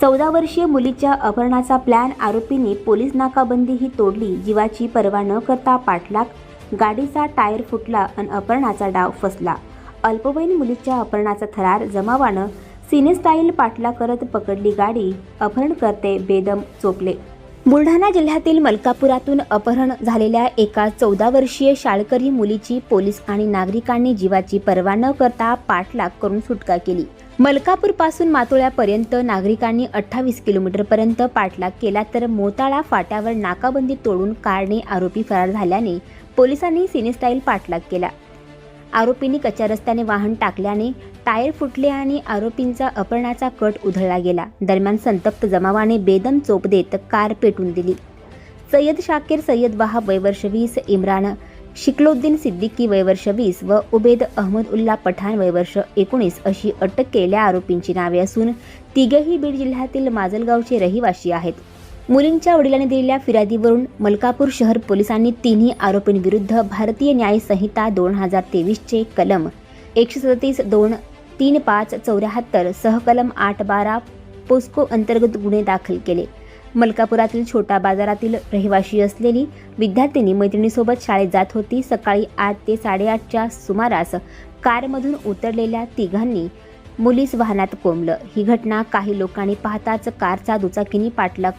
चौदा वर्षीय मुलीच्या अपहरणाचा प्लॅन आरोपीने पोलीस नाकाबंदी ही तोडली. जीवाची पर्वा न करता पाठलाग गाडीचा टायर फुटला आणि अपहरणाचा डाव फसला. अल्पवयीन मुलीच्या अपहरणाचा थरार जमावानं सिनेस्टाईल पाठला करत पकडली गाडी. अपहरण करते बेदम चोपले. बुलढाणा जिल्ह्यातील मलकापुरातून अपहरण झालेल्या एका चौदा वर्षीय शाळकरी मुलीची पोलीस आणि नागरिकांनी जीवाची पर्वा न करता पाठलाग करून सुटका केली. मलकापूरपासून मातोळ्यापर्यंत नागरिकांनी अठ्ठावीस किलोमीटरपर्यंत पाठलाग केला तर मोताळा फाट्यावर नाकाबंदी तोडून कारने आरोपी फरार झाल्याने पोलिसांनी सिनेस्टाईल पाठलाग केला. आरोपींनी कच्च्या रस्त्याने वाहन टाकल्याने टायर फुटले आणि आरोपींचा अपहरणाचा कट उधळला गेला. दरम्यान संतप्त जमावाने बेदम चोप देत कार पेटून दिली. सय्यद शाकीर सय्यद वाहब वयवर्ष वीस इम्रान शिकलोद्दीन सिद्दीकी वयवर्ष वीस व उबेद अहमद उल्ला पठाण वयवर्ष एकोणीस अशी अटक केलेल्या आरोपींची नावे असून तिघेही बीड जिल्ह्यातील माजलगावचे रहिवासी आहेत. मुलींच्या वडिलांनी दिलेल्या फिर्यादीवरून मलकापूर शहर पोलिसांनी तिन्ही आरोपींविरुद्ध भारतीय न्याय संहिता दोन हजार तेवीसचे कलम एकशे सदतीस दोन तीन पाच चौऱ्याहत्तर सहकलम आठ बारा पोस्को अंतर्गत गुन्हे दाखल केले. मलकापुरातील छोटा बाजारातील रहिवाशी असलेली विद्यार्थिनी मैत्रिणीसोबत शाळेत जात होती. सकाळी आठ ते साडेआठच्या सुमारास कारमधून उतरलेल्या तिघांनी मुलीस वाहनात कोंबलं. ही घटना काही लोकांनी पाहताच कारचा दुचाकींनी पाठलाग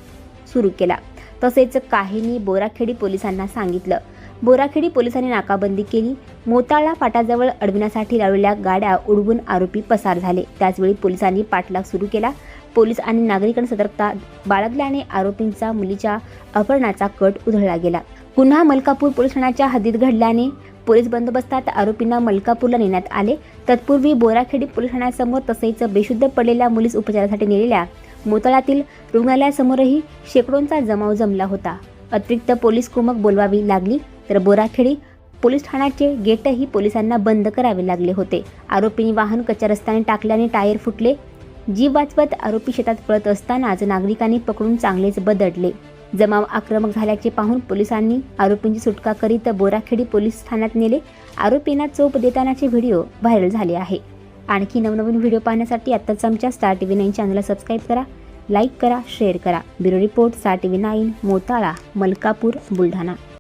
सुरू केला. तसेच काहींनी बोराखेडी पोलिसांना सांगितलं. बोराखेडी पोलिसांनी नाकाबंदी केली. मोताळा फाटाजवळ अडविण्यासाठी लावलेल्या गाड्या उडवून आरोपी पसार झाले. त्याचवेळी पोलिसांनी पाठलाग सुरू केला. पोलीस आणि नागरिकांनी सतर्कता बाळगल्याने आरोपींचा मुलीच्या अपहरणाचा कट उधळला गेला. पुन्हा मलकापूर पोलीस ठाण्याच्या हद्दीत घडल्याने पोलीस बंदोबस्तात आरोपींना मलकापूरला नेण्यात आले. तत्पूर्वी बोराखेडी पोलीस ठाण्यासमोर तसेच बेशुद्ध पडलेल्या मुलीस उपचारासाठी नेलेल्या मोताळातील रुग्णालयासमोरही शेकडोंचा जमाव जमला होता. अतिरिक्त पोलीस कुमक बोलवावी लागली तर बोराखेडी पोलीस ठाण्याचे गेटही पोलिसांना बंद करावे लागले होते. आरोपींनी वाहन कच्च्या रस्त्याने टाकल्याने टायर फुटले जीव वाचवत आरोपी शेतात पळत असतानाच नागरिकांनी पकडून चांगलेच बदडले. जमाव आक्रमक झाल्याचे पाहून पोलिसांनी आरोपींची सुटका करीत बोराखेडी पोलीस ठाण्यात नेले. आरोपींना चोप देतानाचे व्हिडिओ व्हायरल झाले आहे. आणखी नवनवीन व्हिडिओ पाहण्यासाठी आत्ताच आमच्या स्टार टी व्ही नाईन चॅनलला सबस्क्राईब करा लाईक करा शेअर करा. Bureau report star T V nine Motala Malkapur Buldhana.